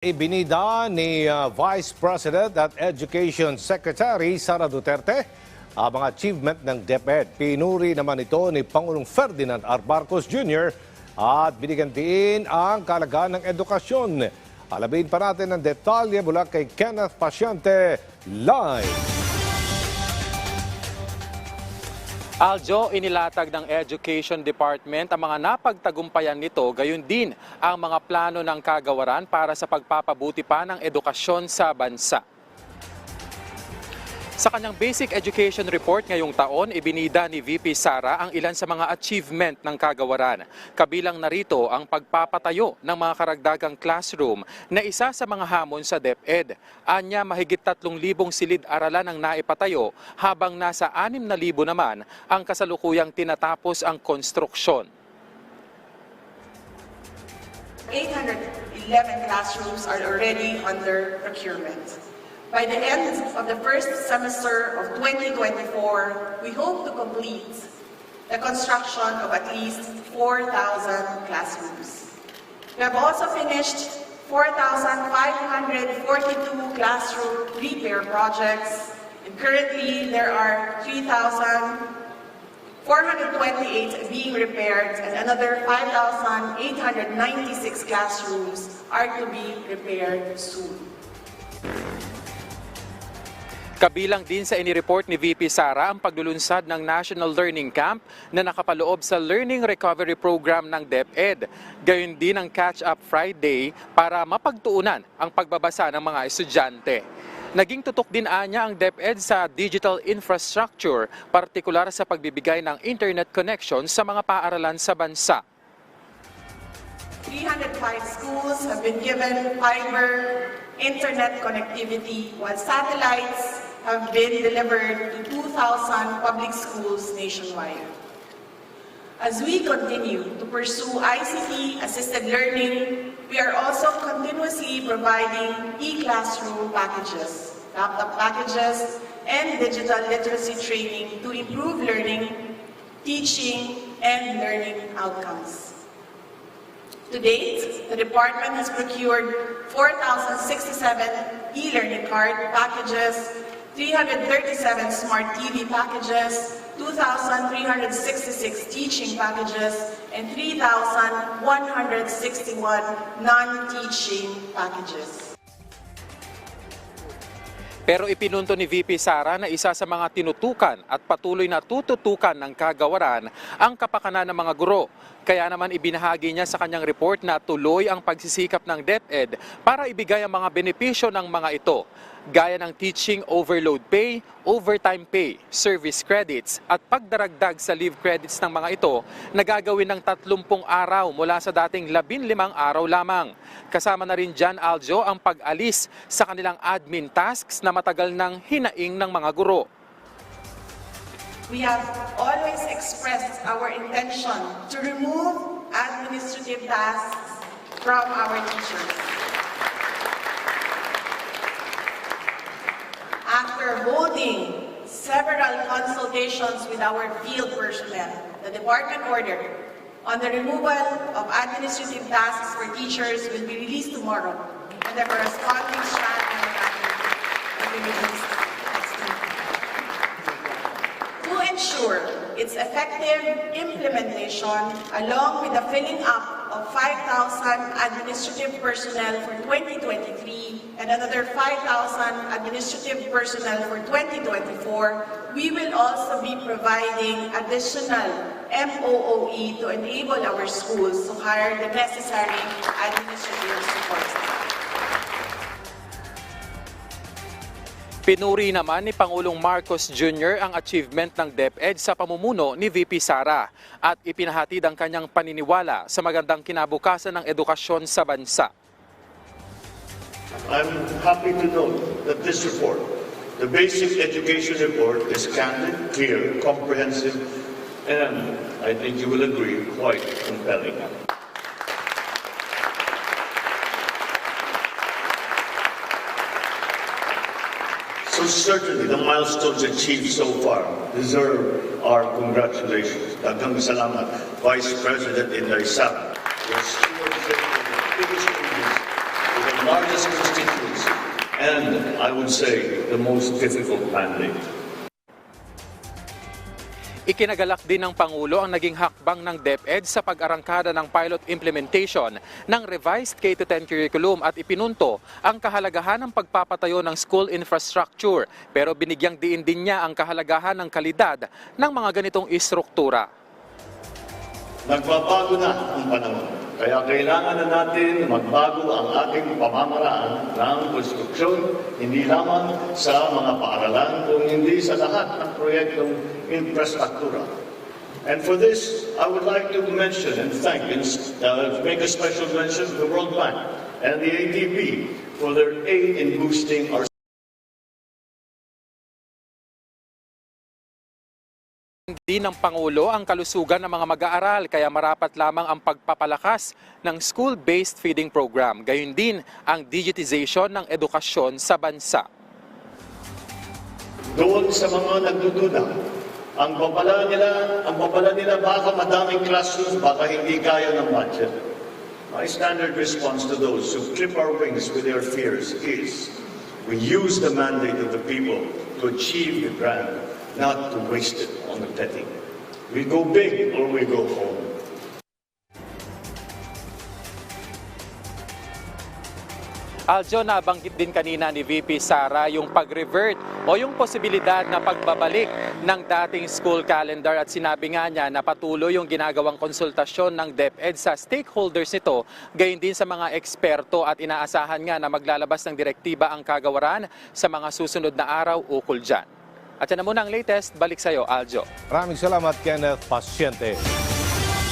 Ibinida ni uh, Vice President at Education Secretary Sara Duterte ang mga achievement ng DepEd. Pinuri naman ito ni Pangulong Ferdinand R. Marcos Jr. at binigyan din ang kalagaan ng edukasyon. Alamin pa natin ang detalye mula kay Kenneth Pasyente live. Aljo, inilatag ng Education Department ang mga napagtagumpayan nito, gayon din ang mga plano ng kagawaran para sa pagpapabuti pa ng edukasyon sa bansa. Sa kanyang Basic Education Report ngayong taon, ibinida ni VP Sara ang ilan sa mga achievement ng kagawaran. Kabilang narito ang pagpapatayo ng mga karagdagang classroom na isa sa mga hamon sa DepEd. Anya mahigit 3,000 silid-aralan ang naipatayo habang nasa 6,000 naman ang kasalukuyang tinatapos ang konstruksyon. 811 classrooms are already under procurement. By the end of the first semester of 2024, we hope to complete the construction of at least 4,000 classrooms. We have also finished 4,542 classroom repair projects, and currently there are 3,428 being repaired and another 5,896 classrooms are to be repaired soon. Kabilang din sa inireport ni VP Sara ang paglulunsad ng National Learning Camp na nakapaloob sa Learning Recovery Program ng DepEd. Gayon din ang Catch Up Friday para mapagtuunan ang pagbabasa ng mga estudyante. Naging tutok din anya ang DepEd sa digital infrastructure, partikular sa pagbibigay ng internet connection sa mga paaralan sa bansa. 305 schools have been given fiber internet connectivity, while satellites have been delivered to 2,000 public schools nationwide. As we continue to pursue ICT-assisted learning, we are also continuously providing e-classroom packages, laptop packages, and digital literacy training to improve learning, teaching, and learning outcomes. To date, the department has procured 4,067 e-learning card packages, 337 smart TV packages, 2,366 teaching packages, and 3,161 non-teaching packages. Pero ipinunto ni VP Sara na isa sa mga tinutukan at patuloy na tututukan ng kagawaran ang kapakanan ng mga guro. Kaya naman ibinahagi niya sa kanyang report na tuloy ang pagsisikap ng DepEd para ibigay ang mga benepisyo ng mga ito gaya ng teaching overload pay, overtime pay, service credits at pagdaragdag sa leave credits ng mga ito na gagawin ng 30 araw mula sa dating 15 araw lamang. Kasama na rin dyan, Aljo, ang pag-alis sa kanilang admin tasks na matagal ng hinaing ng mga guro. We have always expressed our intention to remove administrative tasks from our teachers. After holding several consultations with our field personnel, the department order on the removal of administrative tasks for teachers will be released tomorrow, and the corresponding strategy will be released next week. To ensure its effective implementation, along with the filling up of 5,000 administrative personnel for 2023 and another 5,000 administrative personnel for 2024, we will also be providing additional MOOE to enable our schools to hire the necessary administrative support staff. Pinuri naman ni Pangulong Marcos Jr. ang achievement ng DepEd sa pamumuno ni VP Sara at ipinahatid ang kanyang paniniwala sa magandang kinabukasan ng edukasyon sa bansa. I'm happy to note that this report, the basic education report, is candid, clear, comprehensive, and I think you will agree, quite compelling. So certainly, the milestones achieved so far deserve our congratulations. Daghang salamat, Vice President Inday Sara. Your stewardship of the biggest the largest constituency and, I would say, the most difficult mandate. Ikinagalak din ng Pangulo ang naging hakbang ng DepEd sa pag-arangkada ng pilot implementation ng revised K-10 curriculum at ipinunto ang kahalagahan ng pagpapatayo ng school infrastructure pero binigyang diin din niya ang kahalagahan ng kalidad ng mga ganitong istruktura. Nagbabago na ang panahon. Kaya kailangan na natin magbago ang ating pamamaraan ng konstruksyon, hindi lamang sa mga paaralan, kung hindi sa lahat ng proyektong infrastruktura. And for this, I would like to mention and thank and uh, make a special mention to the World Bank and the ADB for their aid in boosting our Hindi ng Pangulo ang kalusugan ng mga mag-aaral kaya marapat lamang ang pagpapalakas ng school-based feeding program. Gayun din ang digitization ng edukasyon sa bansa. doon sa mga nagdududa. Ang babala nila, ang babala nila baka madaming classrooms, baka hindi kaya ng budget. My standard response to those who clip our wings with their fears is we use the mandate of the people to achieve the grand, not to waste it on the petty. We go big or we go home. Aljo, nabanggit din kanina ni VP Sara yung pag-revert o yung posibilidad na pagbabalik ng dating school calendar at sinabi nga niya na patuloy yung ginagawang konsultasyon ng DepEd sa stakeholders nito, gayon din sa mga eksperto at inaasahan nga na maglalabas ng direktiba ang kagawaran sa mga susunod na araw ukol dyan. At yan na muna ang latest. Balik sa'yo, Aljo. Maraming salamat, Kenneth Pasyente.